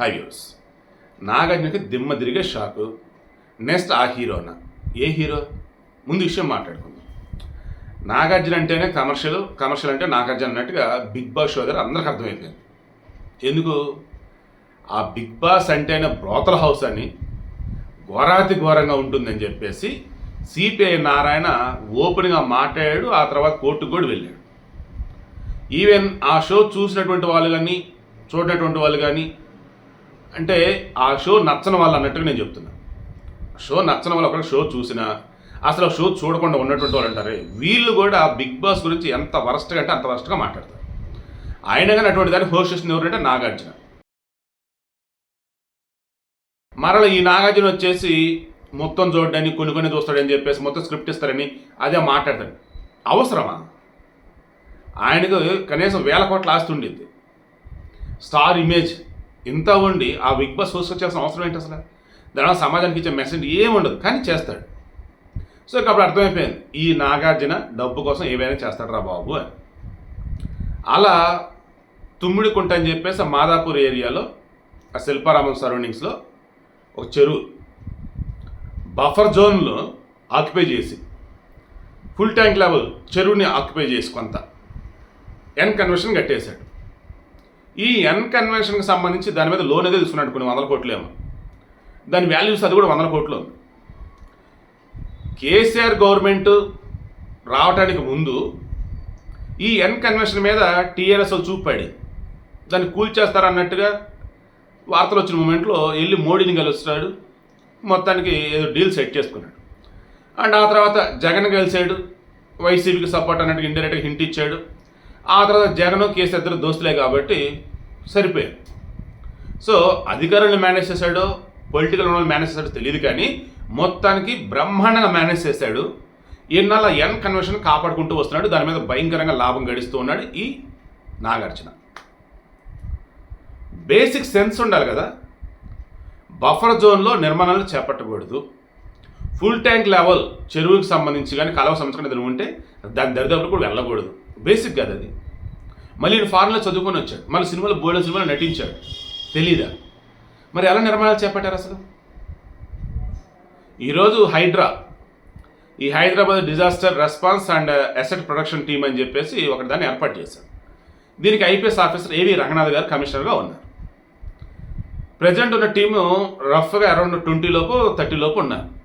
High views నాగార్జునకి దిమ్మ తిరిగే షాకు. Next ఆ హీరోనా. ఏ హీరో? ముందు విషయం మాట్లాడుకుందాం. నాగార్జున అంటేనే కమర్షియల్. కమర్షియల్ అంటే నాగార్జున అన్నట్టుగా బిగ్ బాస్ షో దగ్గర అందరికి అర్థమైపోయింది. ఎందుకు? ఆ బిగ్ బాస్ అంటేనే బ్రోతల హౌస్ అని ఘోరాతి ఘోరంగా ఉంటుందని చెప్పేసి సిపిఐ నారాయణ ఓపెన్గా మాట్లాడాడు. ఆ తర్వాత కోర్టుకు కూడా వెళ్ళాడు. ఈవెన్ ఆ షో చూసినటువంటి వాళ్ళు కానీ చూడనటువంటి వాళ్ళు కానీ అంటే ఆ షో నచ్చని వాళ్ళు అన్నట్టుగా నేను చెప్తున్నా. షో నచ్చని వాళ్ళు ఒకటి షో చూసినా అసలు షో చూడకుండా ఉన్నటువంటి వాళ్ళు అంటారు వీళ్ళు కూడా బిగ్ బాస్ గురించి ఎంత వరస్ట్గా అంటే అంత వరస్ట్గా మాట్లాడతారు. ఆయన కానీ అటువంటి దాన్ని హోస్ట్ చేసిన ఎవరంటే నాగార్జున. మరల ఈ నాగార్జున వచ్చేసి మొత్తం చూడడానికి కొన్ని కొన్ని చూస్తాడని చెప్పేసి మొత్తం స్క్రిప్ట్ ఇస్తారని అదే మాట్లాడతాడు. అవసరమా? ఆయనకు కనీసం వేల కోట్ల ఆస్తి ఉండింది స్టార్ ఇమేజ్. ఇంత ఉండి ఆ బిగ్ బాస్ హోస్ట్ వచ్చేసిన అవసరం ఏంటి అసలు? దానివల్ల సమాజానికి ఇచ్చే మెసేజ్ ఏముండదు కానీ చేస్తాడు. సో ఇక అప్పుడు అర్థమైపోయింది ఈ నాగార్జున డబ్బు కోసం ఏవైనా చేస్తాడు రా బాబు అని. అలా తుమ్మిడికుంట అని చెప్పేసి ఆ మాదాపూర్ ఏరియాలో ఆ శిల్పారామం సరౌండింగ్స్లో ఒక చెరువు బఫర్ జోన్లో ఆక్యుపై చేసి ఫుల్ ట్యాంక్ లెవెల్ చెరువుని ఆక్యుపై చేసి కొంత ఎన్ కన్వర్షన్ కట్టేశాడు. ఈ ఎన్ కన్వెన్షన్కి సంబంధించి దాని మీద లోన్ ఏదో తీసుకున్నాడు కొన్ని వందల కోట్లు ఏమో. దాని వాల్యూస్ అది కూడా వందల కోట్లు ఉంది. కేసీఆర్ గవర్నమెంట్ రావడానికి ముందు ఈ ఎన్ కన్వెన్షన్ మీద టీఆర్ఎస్ చూపాడు దాన్ని కూల్చేస్తారన్నట్టుగా వార్తలు వచ్చిన మూమెంట్లో వెళ్ళి మోడీని కలుస్తాడు మొత్తానికి ఏదో డీల్ సెట్ చేసుకున్నాడు. అండ్ ఆ తర్వాత జగన్ కలిసాడు వైసీపీకి సపోర్ట్ అన్నట్టుగా ఇండైరెక్ట్గా హింట్ ఇచ్చాడు. ఆ తర్వాత జగన్ కేసు ఇద్దరు దోస్తులే కాబట్టి సరిపోయారు సో అధికారులను మేనేజ్ చేశాడో పొలిటికల్ వాళ్ళని మేనేజ్ చేశాడు తెలియదు కానీ మొత్తానికి బ్రహ్మాండంగా మేనేజ్ చేశాడు. ఎన్నాళ్ళ ఎన్ కన్వెన్షన్ కాపాడుకుంటూ వస్తున్నాడు. దాని మీద భయంకరంగా లాభం గడిస్తూ ఉన్నాడు ఈ నాగార్జున. బేసిక్ సెన్స్ ఉండాలి కదా. బఫర్ జోన్లో నిర్మాణాలు చేపట్టకూడదు. ఫుల్ ట్యాంక్ లెవెల్ చెరువుకి సంబంధించి కానీ కలవ సంబంధించి దగ్గర ఉంటే దాని దరిదాపులు కూడా వెళ్ళకూడదు. బేసిక్ కదా అది మళ్ళీ ఈయన ఫారెన్లో చదువుకొని వచ్చాడు. మళ్ళీ సినిమాలో బోర్డు సినిమాలో నటించాడు. తెలీదా? మరి ఎలా నిర్మాణాలు చేపట్టారు అసలు? ఈరోజు హైడ్రా. ఈ Hyderabad disaster response and asset production team అని చెప్పేసి ఒకటి దాన్ని ఏర్పాటు చేశారు. దీనికి ఐపీఎస్ ఆఫీసర్ ఏవి రంగనాథ్ గారు కమిషనర్గా ఉన్నారు. ప్రజెంట్ ఉన్న టీము రఫ్గా అరౌండ్ ట్వంటీ లోపు థర్టీ లోపు ఉన్నారు.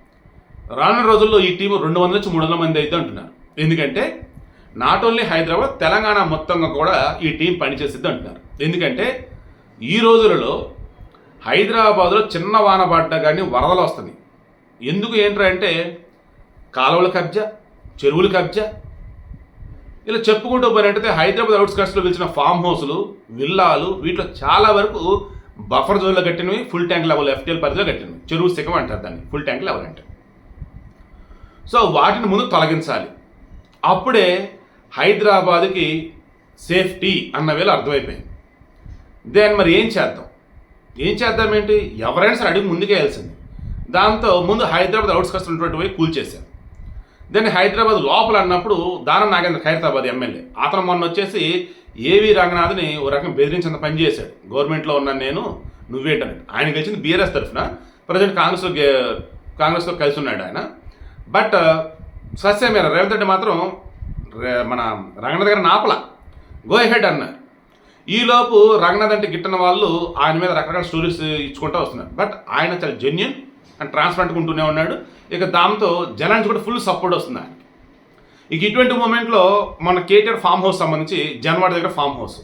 రానున్న రోజుల్లో ఈ టీం రెండు వందల నుంచి మూడు వందల మంది అయితే అంటున్నారు. ఎందుకంటే నాట్ ఓన్లీ హైదరాబాద్ తెలంగాణ మొత్తంగా కూడా ఈ టీం పనిచేసిద్ది అంటున్నారు. ఎందుకంటే ఈ రోజులలో హైదరాబాద్లో చిన్న వాన పడ్డా కానీ వరదలు వస్తుంది ఎందుకు ఏంట్రా అంటే కాలువల కబ్జా చెరువుల కబ్జా. ఇలా చెప్పుకుంటూ పోయినట్టయితే హైదరాబాద్ అవుట్స్కట్స్లో పిలిచిన ఫామ్ హౌస్లు విల్లాలు వీటిలో చాలా వరకు బఫర్ జోన్లో కట్టినవి ఫుల్ ట్యాంక్ లెవెల్ ఎఫ్టీఎల్ పరిధిలో కట్టినవి. చెరువు శిఖం అంటారు దాన్ని ఫుల్ ట్యాంక్ లెవెల్ అంటారు. సో వాటిని ముందు తొలగించాలి. అప్పుడే హైదరాబాద్కి సేఫ్టీ అన్న వేళ అర్థమైపోయింది. దెన్ మరి ఏం చేద్దాం? ఏం చేద్దాం ఏంటి? ఎవరైనా సరే అడిగి ముందుకే వెళ్ళాల్సింది దాంతో ముందు హైదరాబాద్ అవుట్స్కట్స్ ఉన్నటువంటి వైపు కూల్చేశారు దెన్ హైదరాబాద్ లోపల అన్నప్పుడు దానం నాగేంద్ర ఖైరతాబాద్ ఎమ్మెల్యే. అతను మొన్న వచ్చేసి ఏవి రంగనాథ్ని ఓ రకం బెదిరించేంత పని చేశాడు. గవర్నమెంట్లో ఉన్న నేను నువ్వేంటని. ఆయన గెలిచింది బీఆర్ఎస్ తరఫున. ప్రజెంట్ కాంగ్రెస్లో కాంగ్రెస్తో కాంగ్రెస్లో కలిసి ఉన్నాడు ఆయన. బట్ సస్యమేర రేవంత్ రెడ్డి మాత్రం మన రంగనాథ్ గారిని నాపల గో హెడ్ అన్నారు ఈలోపు రంగనాథ్ అంటే గిట్టన వాళ్ళు ఆయన మీద రకరకాల స్టోరీస్ ఇచ్చుకుంటూ వస్తున్నారు. బట్ ఆయన చాలా జెన్యున్ అండ్ ట్రాన్స్పరెంట్గా ఉంటూనే ఉన్నాడు. ఇక దాంతో జనానికి కూడా ఫుల్ సపోర్ట్ వస్తుంది ఆయనకి. ఇక ఇటువంటి మూమెంట్లో మన కేటీఆర్ ఫామ్ హౌస్ సంబంధించి జనవాడ దగ్గర ఫామ్ హౌస్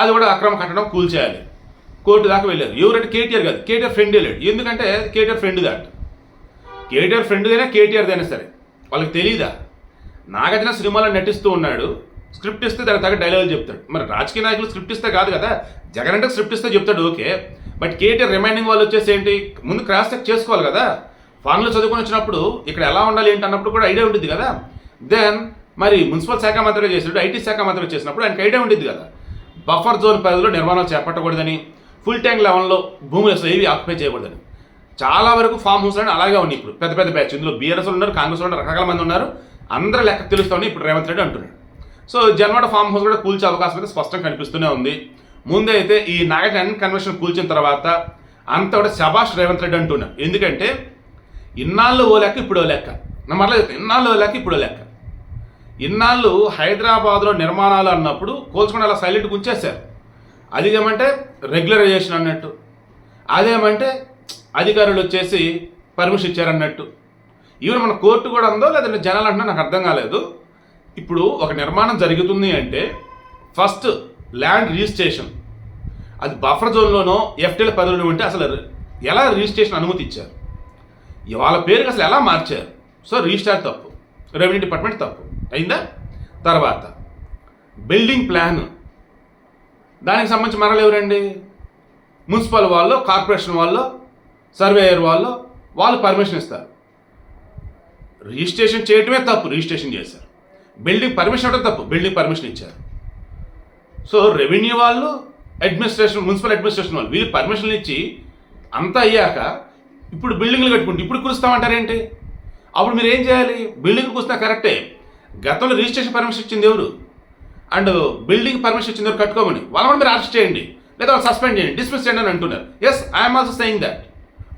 అది కూడా అక్రమ కట్టడం కూల్ చేయాలి కోర్టు దాకా వెళ్ళారు ఎవరంటే కేటీఆర్ కాదు. కేటీఆర్ ఫ్రెండ్ వెళ్ళాడు ఎందుకంటే కేటీఆర్ ఫ్రెండ్ దాట్ కేటీఆర్ ఫ్రెండ్దైనా కేటీఆర్దైనా సరే. వాళ్ళకి తెలియదా నాగార్జున సినిమాలో నటిస్తూ ఉన్నాడు. స్క్రిప్ట్ ఇస్తే దానికి తగ్గ డైలాగులు చెప్తాడు. మరి రాజకీయ నాయకులు స్క్రిప్ట్ ఇస్తే కాదు కదా? జగన్ అంటే స్క్రిప్ట్ ఇస్తే చెప్తాడు ఓకే. బట్ కేటీఆర్ రిమైండింగ్ వాళ్ళు వచ్చేసి ఏంటి? ముందు క్రాస్ చెక్ చేసుకోవాలి కదా. ఫార్మ్లో చదువుకొని వచ్చినప్పుడు ఇక్కడ ఎలా ఉండాలి ఏంటి అన్నప్పుడు కూడా ఐడియా ఉంటుంది కదా. దెన్ మరి మున్సిపల్ శాఖ మంత్రిగా చేసినప్పుడు ఐటీ శాఖ మంత్రిగా చేసినప్పుడు ఆయనకి ఐడియా ఉంటుంది కదా. బఫర్ జోన్ పరిధిలో నిర్మాణాలు చేపట్టకూడదని ఫుల్ ట్యాంక్ లెవెల్లో భూములు ఏవి ఆక్యుపై చేయకూడదని. చాలా వరకు ఫామ్ హౌస్ అని అలాగే ఉన్నాయి ఇప్పుడు. పెద్ద పెద్ద బ్యాచ్ ఇందులో బీఆర్ఎస్ ఉన్నారు కాంగ్రెస్ ఉన్నారు రకరకాల మంది ఉన్నారు. అందరూ లెక్క తెలుస్తామని ఇప్పుడు రేవంత్ రెడ్డి అంటున్నాడు. సో జన్వాడ ఫామ్ హౌస్ కూడా కూల్చే అవకాశం అయితే స్పష్టంగా కనిపిస్తూనే ఉంది. ముందే అయితే ఈ నాగటన్ కన్వెన్షన్ కూల్చిన తర్వాత అంత కూడా శభాష్ రేవంత్ రెడ్డి అంటున్నా ఎందుకంటే ఇన్నాళ్ళు ఓ లెక్క ఇప్పుడు ఓ లెక్క. నా మరలా ఇన్నాళ్ళు ఓ లెక్క ఇప్పుడు ఓ లెక్క. ఇన్నాళ్ళు హైదరాబాద్లో నిర్మాణాలు అన్నప్పుడు కోల్చుకొని అలా సైలెంట్ ఉంచేశారు. అది ఏమంటే రెగ్యులరైజేషన్ అన్నట్టు. అదేమంటే అధికారులు వచ్చేసి పర్మిషన్ ఇచ్చారన్నట్టు. ఈవెన్ మన కోర్టు కూడా ఉందో లేదంటే జనాలు అంటున్నా నాకు అర్థం కాలేదు. ఇప్పుడు ఒక నిర్మాణం జరుగుతుంది అంటే ఫస్ట్ ల్యాండ్ రిజిస్ట్రేషన్. అది బఫర్ జోన్లోనో ఎఫ్టీల పదవిలో ఉంటే అసలు ఎలా రిజిస్ట్రేషన్ అనుమతి ఇచ్చారు? వాళ్ళ పేరుకి అసలు ఎలా మార్చారు? సో రిజిస్టార్ తప్పు రెవెన్యూ డిపార్ట్మెంట్ తప్పు. అయిందా? తర్వాత బిల్డింగ్ ప్లాన్. దానికి సంబంధించి మరలు ఎవరండి? మున్సిపల్ వాళ్ళు కార్పొరేషన్ వాళ్ళు సర్వేయర్ వాళ్ళు వాళ్ళు పర్మిషన్ ఇస్తారు. రిజిస్ట్రేషన్ చేయటమే తప్పు రిజిస్ట్రేషన్ చేశారు. బిల్డింగ్ పర్మిషన్ ఇవ్వడం తప్పు బిల్డింగ్ పర్మిషన్ ఇచ్చారు. సో రెవెన్యూ వాళ్ళు అడ్మినిస్ట్రేషన్ మున్సిపల్ అడ్మినిస్ట్రేషన్ వాళ్ళు వీళ్ళు పర్మిషన్లు ఇచ్చి అంతా అయ్యాక ఇప్పుడు బిల్డింగ్లు కట్టుకుంటే ఇప్పుడు కురుస్తామంటారేంటి? అప్పుడు మీరు ఏం చేయాలి? బిల్డింగ్ కూర్చున్నా కరెక్టే. గతంలో రిజిస్ట్రేషన్ పర్మిషన్ ఇచ్చింది ఎవరు? అండ్ బిల్డింగ్ పర్మిషన్ ఇచ్చింది ఎవరు కట్టుకోమని? వాళ్ళని మీరు అరెస్ట్ చేయండి. లేదా వాళ్ళు సస్పెండ్ చేయండి డిస్మిస్ చేయండి అని అంటున్నారు. Yes I'm also saying that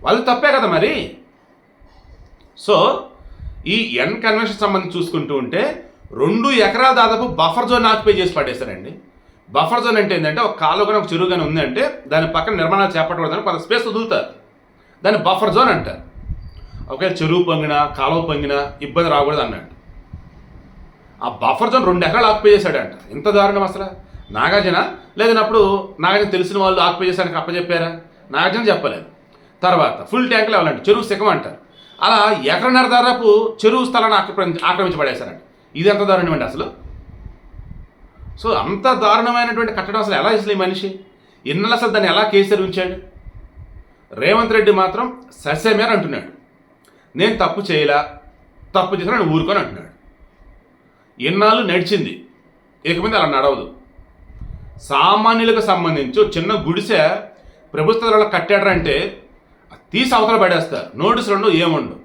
వాళ్ళు తప్పే కదా మరి? సో ఈ ఎన్ కన్వెన్షన్ సంబంధించి చూసుకుంటూ ఉంటే రెండు ఎకరాల దాదాపు బఫర్ జోన్ ఆక్యుపై చేసి పడేశారండి. బఫర్ జోన్ అంటే ఏంటంటే ఒక కాలువ కానీ ఒక చెరువు కానీ ఉందంటే దాని పక్కన నిర్మాణాలు చేపట్టకూడదని కొంత స్పేస్ వదులుతారు దాన్ని బఫర్ జోన్ అంటారు. ఒకవేళ చెరువు పొంగినా కాలువ పొంగినా ఇబ్బంది రాకూడదు అన్నాడు ఆ బఫర్ జోన్ రెండు ఎకరాలు ఆక్యుపై చేశాడంట. ఎంత దారుణం అసలు? నాగార్జున లేదన్నప్పుడు నాగార్జున తెలిసిన వాళ్ళు ఆక్యుపై చేశానికి అప్పచెప్పారా? నాగార్జున చెప్పలేదు. తర్వాత ఫుల్ ట్యాంకులు ఇవ్వాలంట చెరువు శిఖం అంటారు. అలా ఎకరన్నర దాదాపు చెరువు స్థలాన్ని ఆక్రమించి ఆక్రమించబడేశారండి. ఇది ఎంత దారుణం అండి అసలు? సో అంత దారుణమైనటువంటి కట్టడం అసలు ఎలా అసలు మనిషి? ఇన్నల అసలు దాన్ని ఎలా కేసీఆర్ ఉంచాడు? రేవంత్ రెడ్డి మాత్రం సస్యమేర అంటున్నాడు. నేను తప్పు చేయలా తప్పు చేసిన నేను ఊరుకొని అంటున్నాడు. ఇన్నాళ్ళు నడిచింది. ఇకమంది అలా నడవదు. సామాన్యులకు సంబంధించి చిన్న గుడిసె ప్రభుత్వాలలో కట్టాడంటే తీసి అవతల పడేస్తారు. నోటీసులు ఉండవు ఏముండవు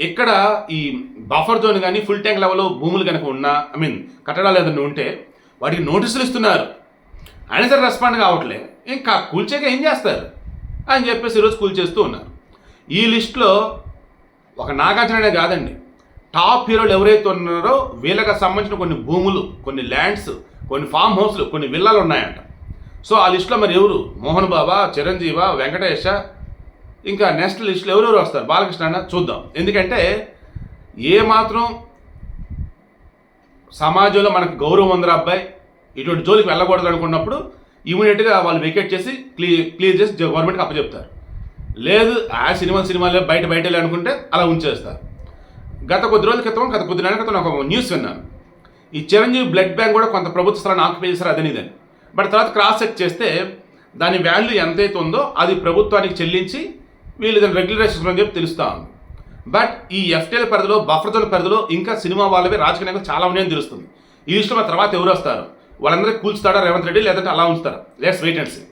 ఇక్కడ ఈ బఫర్ జోన్ కానీ ఫుల్ ట్యాంక్ లెవెల్ భూములు కనుక ఉన్నా ఐ మీన్ కట్టడాలు ఏదైనా ఉంటే వాటికి నోటీసులు ఇస్తున్నారు. అయినా సరే రెస్పాండ్ కావట్లే. ఇంకా కూల్చేక ఏం చేస్తారు? అని చెప్పేసి ఈరోజు కూల్చేస్తూ ఉన్నారు. ఈ లిస్టులో ఒక నాగార్జుననే కాదండి. టాప్ హీరోలు ఎవరైతే ఉన్నారో వీళ్ళకి సంబంధించిన కొన్ని భూములు కొన్ని ల్యాండ్స్ కొన్ని ఫామ్ హౌస్లు కొన్ని విల్లాలు ఉన్నాయంట. సో ఆ లిస్టులో మరి ఎవరు? మోహన్ బాబా చిరంజీవ వెంకటేష ఇంకా నెక్స్ట్ లిస్ట్లో ఎవరెవరు వస్తారు? బాలకృష్ణ అన్న చూద్దాం. ఎందుకంటే ఏ మాత్రం సమాజంలో మనకు గౌరవం ఉందరా అబ్బాయి ఇటువంటి జోలికి వెళ్ళకూడదు అనుకున్నప్పుడు ఇమీడియట్గా వాళ్ళు వికెట్ చేసి క్లీ క్లియర్ చేసి గవర్నమెంట్కి అప్పచెప్తారు. లేదు ఆ సినిమా సినిమాలో బయట బయట అనుకుంటే అలా ఉంచేస్తారు. గత కొద్ది రోజుల క్రితం గత కొద్ది నెలల క్రితం ఒక న్యూస్ విన్నాను. ఈ చిరంజీవి బ్లడ్ బ్యాంక్ కూడా కొంత ప్రభుత్వ స్థలాన్ని ఆక్యుపై చేశారు అదని ఇదని బట్ తర్వాత క్రాస్ చెక్ చేస్తే దాని వాల్యూ ఎంతైతే ఉందో అది ప్రభుత్వానికి చెల్లించి వీళ్ళు దాన్ని రెగ్యులరేషన్ అని చెప్పి తెలుస్తా ఉంది. బట్ ఈ ఎఫ్టీఎల్ పరిధిలో బఫర్ జోన్ పరిధిలో ఇంకా సినిమా వాళ్ళవి రాజకీయ నాయకులు చాలా ఉన్నాయని తెలుస్తుంది. ఈ విషయంలో తర్వాత ఎవరు వస్తారు? వాళ్ళందరికీ కూల్చుతాడా రేవంత్ రెడ్డి లేదంటే అలా ఉంచుతారా లెట్స్ వెయిట్ అండ్ సీ